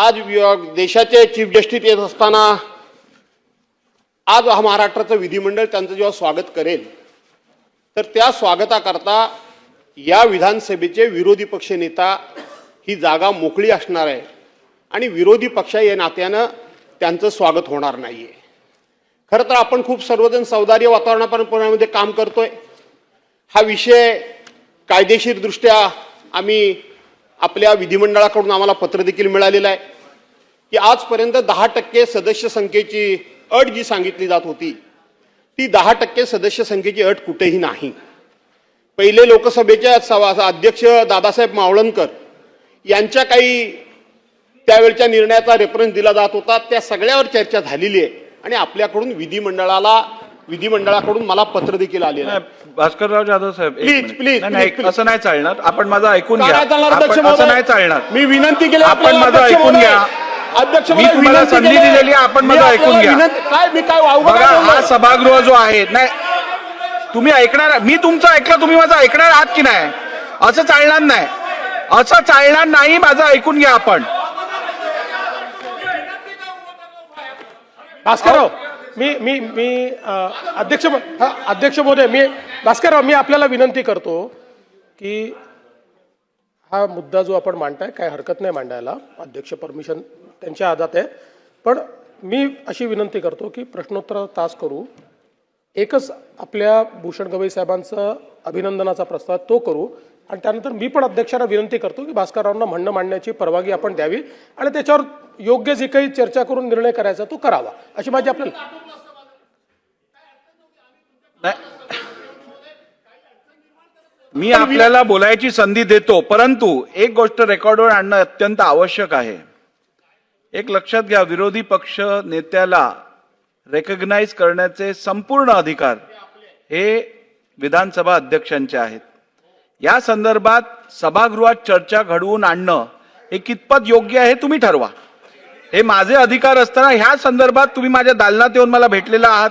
आज देशाचे chief justice येत असताना आज हा महाराष्ट्राचं विधिमंडळ त्यांचं जेव्हा स्वागत करेल तर त्या स्वागताकरता या विधानसभेचे विरोधी पक्ष नेता ही जागा मोकळी असणार आहे आणि विरोधी पक्ष या नात्यानं त्यांचं स्वागत होणार नाही आहे खरं तर आपण खूप सर्वजण सौदार्य वातावरणापर्यंत काम करतोय. हा विषय कायदेशीरदृष्ट्या आम्ही आपल्या विधिमंडळाकडून आम्हाला पत्र देखील मिळालेलं आहे. की आजपर्यंत दहा टक्के सदस्य संख्येची अट जी सांगितली जात होती ती दहा टक्के सदस्य संख्येची अट कुठेही नाही. पहिले लोकसभेचे सभा- अध्यक्ष दादासाहेब मावळणकर यांच्या काही त्यावेळच्या निर्णयाचा रेफरन्स दिला जात होता. त्या सगळ्यावर चर्चा झालेली आहे आणि आपल्याकडून विधिमंडळाला विधिमंडळाकडून मला पत्र देखील नाही, भास्करराव जाधव साहेब please, please. असं नाही चालणार आपण माझं ऐकून घ्या असं? नाही चालणार मी विनंती केली आपण माझं ऐकून. घ्या. अध्यक्ष मी तुम्हाला विनंती संधी. दिलेली आपण माझं ऐकून घ्या. काय मी काय हा? सभागृह जो आहे नाही तुम्ही ऐकणार मी तुमचं ऐकलं तुम्ही माझं ऐकणार आहात की नाही असं चालणार नाही असं चालणार नाही माझं ऐकून घ्या आपण भास्करराव मी मी मी अध्यक्ष म- अध्यक्ष महोदय मी भास्करराव मी आपल्याला विनंती करतो की हा मुद्दा जो आपण मांडताय काय हरकत नाही मांडायला. अध्यक्ष परमिशन त्यांच्या हातात आहे. पण मी अशी विनंती करतो की प्रश्नोत्तर तास करू. एकच आपल्या भूषण गवई साहेबांचं अभिनंदनाचा प्रस्ताव तो करू. आणि त्यानंतर मी पण अध्यक्षांना विनंती करतो की भास्कररावांना म्हणणं मांडण्याची परवानगी आपण द्यावी आणि त्याच्यावर योग्य जे काही चर्चा करून निर्णय करायचा तो करावा. अशी माझी आपल्याला मी आपल्याला बोलायची संधी देतो परंतु एक गोष्ट रेकॉर्डवर आणणं अत्यंत आवश्यक आहे. एक लक्षात घ्या विरोधी पक्ष नेत्याला रेकग्नाइज करण्याचे संपूर्ण अधिकार हे विधानसभा अध्यक्षांचे आहेत. या संदर्भात सभागृहात चर्चा घडवून आणणं हे कितपत योग्य आहे तुम्ही ठरवा. हे माझे अधिकार असताना ह्या संदर्भात तुम्ही माझ्या दालनात येऊन मला भेटलेला आहात.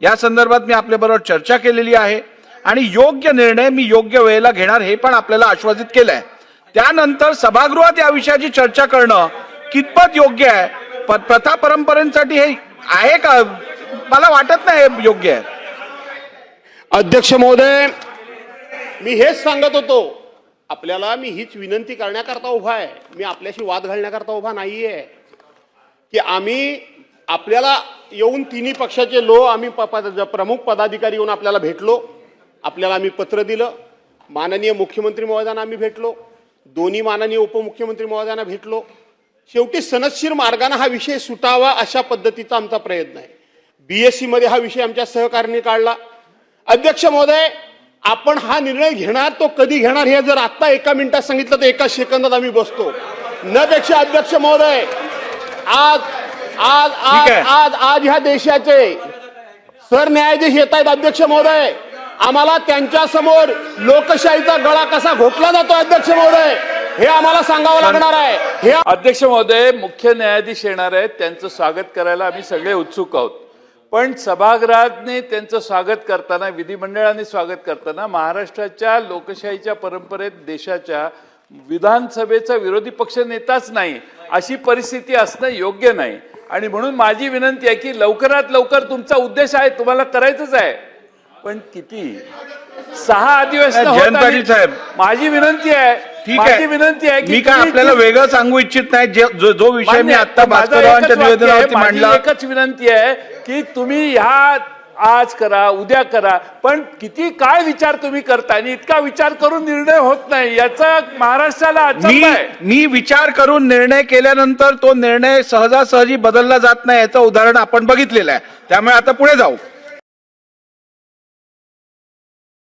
या संदर्भात मी आपल्याबरोबर चर्चा केलेली आहे आणि योग्य निर्णय मी योग्य वेळेला घेणार हे पण आपल्याला आश्वासित केलंय. त्यानंतर सभागृहात या विषयाची चर्चा करणं कितपत योग्य आहे? प- प्रथा परंपरेसाठी हे आहे का? मला वाटत नाही हे योग्य आहे. अध्यक्ष महोदय मी हेच सांगत होतो. आपल्याला मी हीच विनंती करण्याकरता उभा आहे. मी आपल्याशी वाद घालण्याकरता उभा नाही आहे की आम्ही आपल्याला येऊन तिन्ही पक्षाचे लो आम्ही प- प्रमुख पदाधिकारी येऊन आपल्याला भेटलो. आपल्याला आम्ही पत्र दिलं. माननीय मुख्यमंत्री महोदयांना आम्ही भेटलो. दोन्ही माननीय उपमुख्यमंत्री महोदयांना भेटलो. शेवटी सनदशीर मार्गाने हा विषय सुटावा अशा पद्धतीचा आमचा प्रयत्न आहे. बी एस सीमध्ये हा विषय आमच्या सहकार्याने काढला. अध्यक्ष महोदय आपण हा निर्णय घेणार तो कधी घेणार हे जर आत्ता एका मिनिटात सांगितलं तर एका सेकंदात आम्ही बसतो. न पेक्षा अध्यक्ष महोदय आज आज आज. आज आज ह्या देशाचे सरन्यायाधीश येत आहेत अध्यक्ष महोदय. आम्हाला त्यांच्यासमोर लोकशाहीचा गळा कसा घोटला जातो अध्यक्ष महोदय हे आम्हाला सांगावं लागणार आहे. हे अध्यक्ष महोदय मुख्य न्यायाधीश येणार आहेत त्यांचं स्वागत करायला आम्ही सगळे उत्सुक आहोत. पण सभागृहाने त्यांचं स्वागत करताना विधिमंडळाने स्वागत करताना महाराष्ट्राच्या लोकशाहीच्या परंपरेत देशाच्या विधानसभेचा विरोधी पक्ष नेताच नाही अशी परिस्थिती असणं योग्य नाही. आणि म्हणून माझी विनंती आहे की लवकरात लवकर तुमचा उद्देश आहे तुम्हाला करायचंच आहे. पण किती? सहा अधिवेशन. माझी विनंती आहे ठीक आहे. विनंती आहे की मी काय आपल्याला वेगळं सांगू इच्छित नाही जे- विषय मी. आता भास्कररावांच्या निवेदनावरती मांडला. एकच विनंती आहे की तुम्ही ह्या आज करा उद्या करा पण किती काय विचार तुम्ही करता आणि इतका विचार करून निर्णय होत नाही याचा महाराष्ट्राला मी मी विचार करून निर्णय केल्यानंतर तो निर्णय सहजासहजी बदलला जात नाही याचं उदाहरण आपण बघितलेलं आहे. त्यामुळे आता पुढे जाऊ.